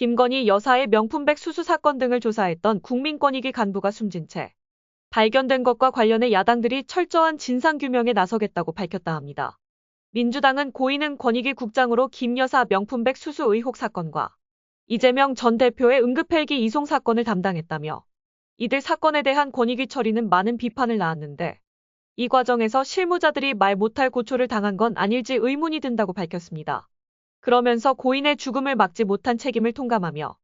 김건희 여사의 명품백 수수 사건 등을 조사했던 국민권익위 간부가 숨진 채 발견된 것과 관련해 야당들이 철저한 진상규명에 나서겠다고 밝혔다 합니다. 민주당은 고인은 권익위 국장으로 김 여사 명품백 수수 의혹 사건과 이재명 전 대표의 응급헬기 이송 사건을 담당했다며 이들 사건에 대한 권익위 처리는 많은 비판을 낳았는데 이 과정에서 실무자들이 말 못할 고초를 당한 건 아닐지 의문이 든다고 밝혔습니다. 그러면서 고인의 죽음을 막지 못한 책임을 통감하며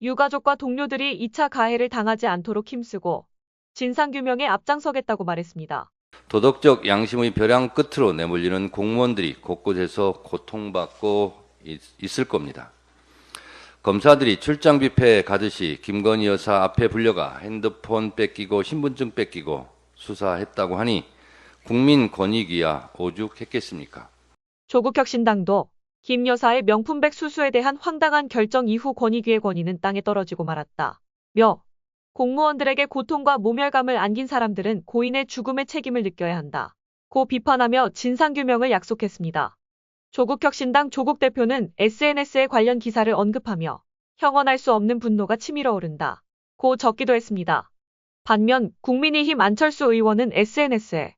유가족과 동료들이 2차 가해를 당하지 않도록 힘쓰고 진상규명에 앞장서겠다고 말했습니다. 도덕적 양심의 벼랑 끝으로 내몰리는 공무원들이 곳곳에서 고통받고 있, 있을 겁니다. 검사들이 출장 뷔페에 가듯이 김건희 여사 앞에 불려가 핸드폰 뺏기고 신분증 뺏기고 수사했다고 하니 국민 권익위야 오죽했겠습니까? 조국혁신당도 김 여사의 명품백 수수에 대한 황당한 결정 이후 권익위의 권위는 땅에 떨어지고 말았다. 며 공무원들에게 고통과 모멸감을 안긴 사람들은 고인의 죽음의 책임을 느껴야 한다. 고 비판하며 진상규명을 약속했습니다. 조국 혁신당 조국 대표는 SNS에 관련 기사를 언급하며 형언할 수 없는 분노가 치밀어 오른다. 고 적기도 했습니다. 반면 국민의힘 안철수 의원은 SNS에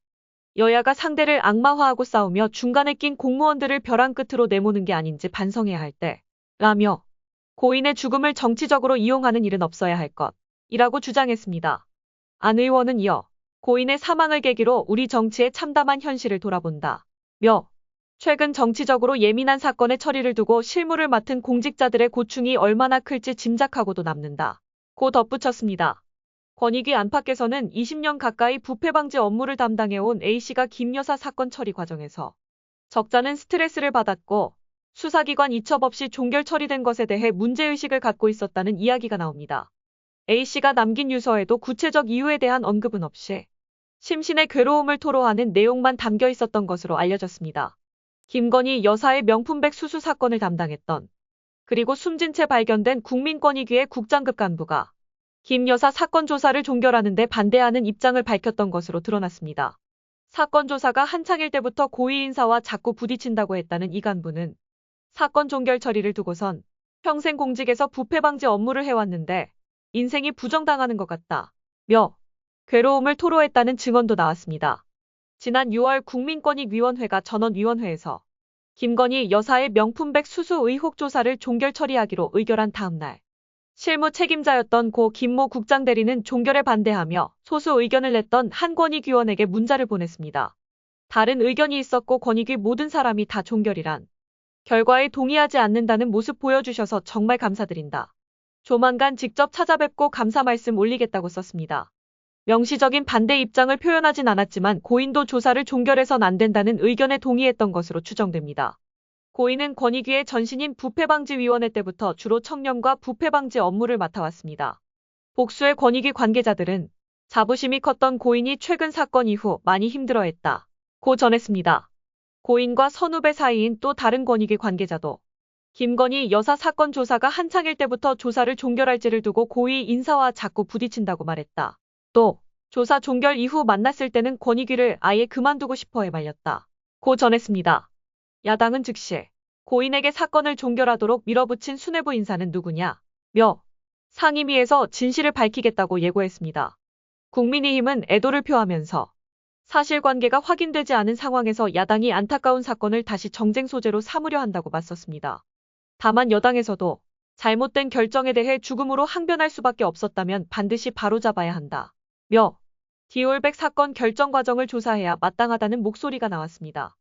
여야가 상대를 악마화하고 싸우며 중간에 낀 공무원들을 벼랑 끝으로 내모는 게 아닌지 반성해야 할 때, 라며 고인의 죽음을 정치적으로 이용하는 일은 없어야 할 것, 이라고 주장했습니다. 안 의원은 이어 고인의 사망을 계기로 우리 정치의 참담한 현실을 돌아본다. 며 최근 정치적으로 예민한 사건의 처리를 두고 실무를 맡은 공직자들의 고충이 얼마나 클지 짐작하고도 남는다. 고 덧붙였습니다. 권익위 안팎에서는 20년 가까이 부패 방지 업무를 담당해온 A씨가 김 여사 사건 처리 과정에서 적잖은 스트레스를 받았고 수사기관 이첩 없이 종결 처리된 것에 대해 문제의식을 갖고 있었다는 이야기가 나옵니다. A씨가 남긴 유서에도 구체적 이유에 대한 언급은 없이 심신의 괴로움을 토로하는 내용만 담겨 있었던 것으로 알려졌습니다. 김건희 여사의 명품백 수수 사건을 담당했던 그리고 숨진 채 발견된 국민권익위의 국장급 간부가 김 여사 사건 조사를 종결하는데 반대하는 입장을 밝혔던 것으로 드러났습니다. 사건 조사가 한창일 때부터 고위 인사와 자꾸 부딪힌다고 했다는 이 간부는 사건 종결 처리를 두고선 평생 공직에서 부패 방지 업무를 해왔는데 인생이 부정당하는 것 같다. 며 괴로움을 토로했다는 증언도 나왔습니다. 지난 6월 국민권익위원회가 전원위원회에서 김건희 여사의 명품백 수수 의혹 조사를 종결 처리하기로 의결한 다음 날 실무 책임자였던 고 김모 국장 대리는 종결에 반대하며 소수 의견을 냈던 한 권익위 원에게 문자를 보냈습니다. 다른 의견이 있었고 권익위 모든 사람이 다 종결이란 결과에 동의하지 않는다는 모습 보여주셔서 정말 감사드린다. 조만간 직접 찾아뵙고 감사 말씀 올리겠다고 썼습니다. 명시적인 반대 입장을 표현하진 않았지만 고인도 조사를 종결해선 안 된다는 의견에 동의했던 것으로 추정됩니다. 고인은 권익위의 전신인 부패방지위원회 때부터 주로 청렴과 부패방지 업무를 맡아왔습니다. 복수의 권익위 관계자들은 자부심이 컸던 고인이 최근 사건 이후 많이 힘들어했다. 고 전했습니다. 고인과 선후배 사이인 또 다른 권익위 관계자도 김건희 여사 사건 조사가 한창일 때부터 조사를 종결할지를 두고 고위 인사와 자꾸 부딪힌다고 말했다. 또 조사 종결 이후 만났을 때는 권익위를 아예 그만두고 싶어 해 말렸다. 고 전했습니다. 야당은 즉시 고인에게 사건을 종결하도록 밀어붙인 수뇌부 인사는 누구냐? 며 상임위에서 진실을 밝히겠다고 예고했습니다. 국민의힘은 애도를 표하면서 사실관계가 확인되지 않은 상황에서 야당이 안타까운 사건을 다시 정쟁 소재로 삼으려 한다고 맞섰습니다. 다만 여당에서도 잘못된 결정에 대해 죽음으로 항변할 수밖에 없었다면 반드시 바로잡아야 한다. 며 디올백 사건 결정 과정을 조사해야 마땅하다는 목소리가 나왔습니다.